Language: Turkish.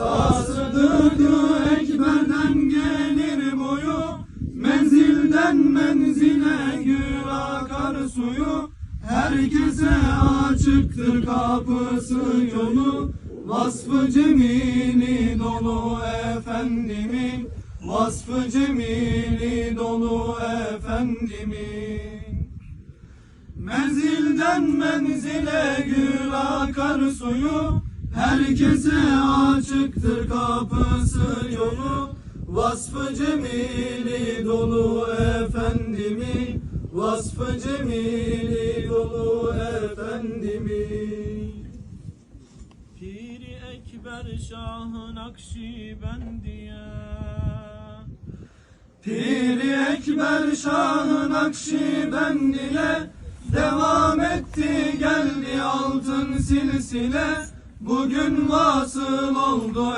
Tasıdığı ekberden gelir boyu Menzilden menzile gül akar Herkese açıktır kapısı yolu Vasfı cemili dolu efendimin Vasfı cemili dolu efendimin Menzilden menzile gül akar suyu Herkese açıktır kapısı yolu. Vasfı cemili dolu efendimin Vasfı cemili dolu efendimin Piri Ekber Şah'ın Akşibendiye Piri Ekber Şah'ın Akşibendiye Devam etti geldi altın silsile Bugün vasıl oldu